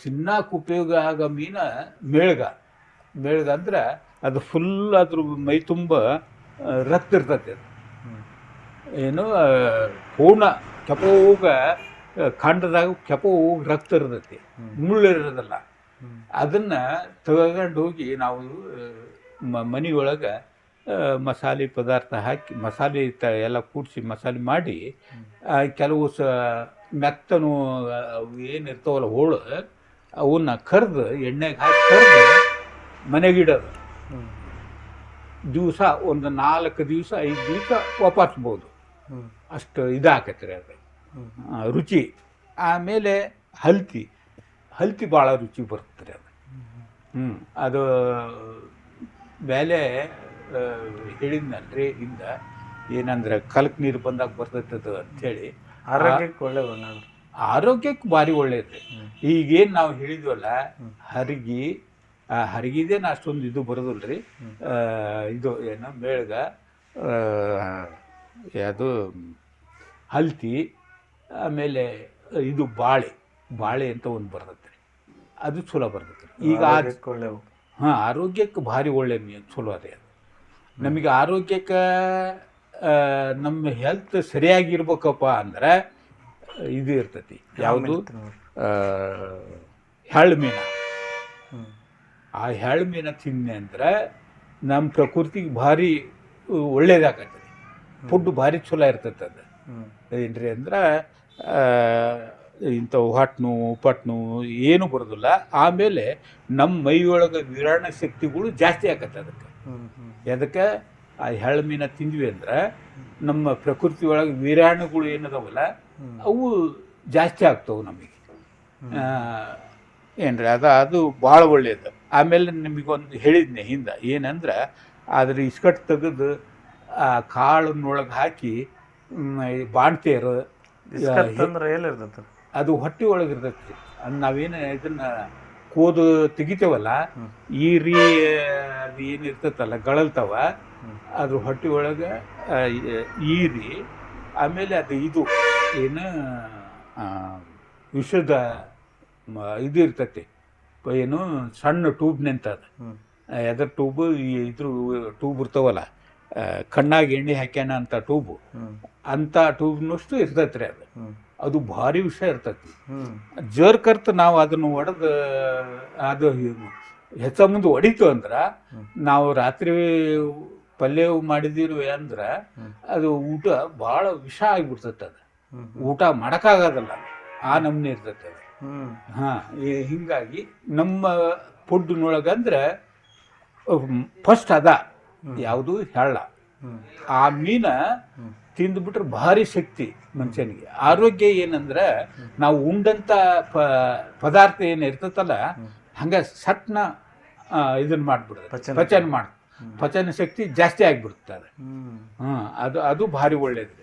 ತಿನ್ನಕ್ಕೆ ಉಪಯೋಗ ಆಗೋ ಮೀನ ಮೇಳ್ಗ. ಮೇಳ್ಗ ಅಂದ್ರೆ ಅದು ಫುಲ್ ಅದ್ರ ಮೈ ತುಂಬ ರಕ್ತ ಇರ್ತೈತೆ ಅದು. ಏನು ಪೂರ್ಣ ಕಾಂಡದಾಗ ಕೆಪೋ ಹೋಗಿ ರಕ್ತ ಇರ್ತೈತಿ ಮುಳ್ಳಿರೋದಲ್ಲ ಅದನ್ನು ತಗೊಂಡು ಹೋಗಿ ನಾವು ಮನೆಯೊಳಗೆ ಮಸಾಲೆ ಪದಾರ್ಥ ಹಾಕಿ, ಮಸಾಲೆ ತ ಎಲ್ಲ ಕೂಡಿಸಿ ಮಸಾಲೆ ಮಾಡಿ ಕೆಲವು ಸ ಮೆತ್ತನು ಅವು ಏನು ಇರ್ತಾವಲ್ಲ ಹೋಳು, ಅವನ್ನ ಕರೆದು, ಎಣ್ಣೆಗೆ ಹಾಕಿ ಕರೆದು ಮನೆಗಿಡೋದು ದಿವಸ ಒಂದು ನಾಲ್ಕು ದಿವಸ, ಐದು ದಿವಸ ವಾಪಾಸ್ಬೋದು. ಅಷ್ಟು ಇದಾಕತ್ರಿ ಅದು. ರುಚಿ. ಆಮೇಲೆ ಹಲ್ತಿ. ಹಲ್ತಿ ಭಾಳ ರುಚಿ ಬರ್ತದೆ ಅದು. ಹ್ಞೂ ಅದು, ಬೆಲೆ ಹೇಳಿದ್ನಲ್ರಿ ಹಿಂದ ಏನಂದ್ರೆ ಕಲಕ್ ನೀರು ಬಂದಾಗ ಬರ್ತೈತೆ ಅದು ಅಂಥೇಳಿ ಆರೋಗ್ಯಕ್ಕೆ ಒಳ್ಳೆ ಆರೋಗ್ಯಕ್ಕೆ ಭಾರಿ ಒಳ್ಳೇದು ಈಗೇನು ನಾವು ಹೇಳಿದ್ವಲ್ಲ ಹರಗಿ ಆ ಹರಿಗಿದೇನು ಅಷ್ಟೊಂದು ಇದು ಬರೋದಿಲ್ರಿ. ರೀ ಇದು ಏನು ಮೇಳ್ಗ ಯಾವುದು ಅದು ಹಲ್ತಿ ಆಮೇಲೆ ಇದು ಬಾಳೆ ಬಾಳೆ ಅಂತ ಒಂದು ಬರ್ತೈತೆ ಅದು ಚಲೋ ಬರ್ತೈತೆ ಈಗ ಹಾಂ ಆರೋಗ್ಯಕ್ಕೆ ಭಾರಿ ಒಳ್ಳೆ ಚಲೋ ಅದು. ನಮಗೆ ಆರೋಗ್ಯಕ್ಕೆ ನಮ್ಮ ಹೆಲ್ತ್ ಸರಿಯಾಗಿರ್ಬೇಕಪ್ಪ ಅಂದ್ರೆ ಇದು ಇರ್ತೈತಿ. ಯಾವುದು? ಹೆಳ್ ಮೀನ ಆ ಹೆಳ್ ಮೀನ ತಿನ್ನೆ ಅಂದ್ರೆ ನಮ್ಮ ಪ್ರಕೃತಿಗೆ ಭಾರಿ ಒಳ್ಳೇದಾಗತ್ತೆ. ಫುಡ್ ಭಾರಿ ಚಲೋ ಇರ್ತೈತೆ ಅದು. ಏನ್ರಿ ಅಂದ್ರೆ ಇಂಥವು ಹಟ್ನು ಪಟ್ನು ಏನು ಬರೋದಿಲ್ಲ. ಆಮೇಲೆ ನಮ್ಮ ಮೈಯೊಳಗೆ ವಿರಾಣ ಶಕ್ತಿಗಳು ಜಾಸ್ತಿ ಆಗತ್ತೆ ಅದಕ್ಕೆ. ಹ್ಮ್. ಆ ಹೆಳ್ಳು ಮೀನ ತಿಂದ್ವಿ ಅಂದ್ರೆ ನಮ್ಮ ಪ್ರಕೃತಿ ಒಳಗೆ ವೀರಾಣುಗಳು ಏನದವಲ್ಲ ಅವು ಜಾಸ್ತಿ ಆಗ್ತವೆ ನಮಗೆ. ಏನ್ರಿ ಅದು ಅದು ಭಾಳ ಒಳ್ಳೆಯದು ಆಮೇಲೆ ನಿಮಗೊಂದು ಹೇಳಿದ್ನೆ ಹಿಂದೆ ಏನಂದ್ರೆ ಅದ್ರ ಇಸ್ಕಟ್ ತೆಗೆದು ಆ ಕಾಳನ್ನೊಳಗೆ ಹಾಕಿ ಬಾಣ್ತೇರು ಅಂದ್ರೆ ಅದು ಹೊಟ್ಟೆ ಒಳಗೆ ಇರ್ತೈತಿ. ಅದ್ ನಾವೇನು ಇದನ್ನ ಕೋದು ತೆಗಿತೇವಲ್ಲ ಈ ಈರಿ ಅದು ಏನು ಇರ್ತೈತಲ್ಲ ಗಳಲ್ತವ. ಅದ್ರ ಹೊಟ್ಟೆ ಒಳಗೆ ಈರಿ ಆಮೇಲೆ ಅದು ಇದು ಏನು ವಿಷದ ಇದು ಇರ್ತೈತಿ ಏನು ಸಣ್ಣ ಟ್ಯೂಬ್ ನಿಂತದ. ಎದ್ರ ಟ್ಯೂಬ್ ಇದ್ರ ಟ್ಯೂಬ್ ಇರ್ತಾವಲ್ಲ ಕಣ್ಣಾಗ ಎಣ್ಣೆ ಹಾಕ್ಯಾನ ಅಂತ ಟ್ಯೂಬು ಅಂಥ ಅಂತ ಟ್ಯೂಬ್ನಷ್ಟು ನಷ್ಟು ರೀ ಅದು. ಅದು ಭಾರಿ ವಿಷ ಇರ್ತೈತಿ. ಜರ್ಕರ್ತ ಜರ್ ನಾವು ಅದನ್ನು ಒಡೆದು ಅದು ಹೆಚ್ಚ ಮುಂದೆ ಹೊಡಿತು ಅಂದ್ರೆ ನಾವು ರಾತ್ರಿ ಪಲ್ಯ ಮಾಡಿದಿರುವೆ ಅಂದ್ರೆ ಅದು ಊಟ ಭಾಳ ವಿಷ ಆಗಿಬಿಡ್ತೈತೆ ಅದು. ಊಟ ಮಾಡೋಕ್ಕಾಗೋದಲ್ಲ ಆ ನಮ್ನೆ ಇರ್ತೈತೆ ಅದು. ಹಾಂ ಹಿಂಗಾಗಿ ನಮ್ಮ ಫುಡ್ನೊಳಗಂದ್ರೆ ಫಸ್ಟ್ ಅದ ಯಾವುದು ಹೆಳ್ಳ ಆ ಮೀನ. ತಿಂದ್ಬಿಟ್ರೆ ಭಾರಿ ಶಕ್ತಿ ಮನುಷ್ಯನಿಗೆ. ಆರೋಗ್ಯ ಏನಂದ್ರೆ ನಾವು ಉಂಡಂತ ಪ ಪದಾರ್ಥ ಏನು ಇರ್ತೈತಲ್ಲ ಹಂಗ ಸಟ್ನ ಇದನ್ನ ಮಾಡ್ಬಿಡುತ್ತೆ ಪಚನ. ಮಾಡ್ ಪಚನ ಶಕ್ತಿ ಜಾಸ್ತಿ ಆಗಿಬಿಡುತ್ತೆ ಅದು ಹ್ಮ್. ಅದು ಅದು ಭಾರಿ ಒಳ್ಳೇದು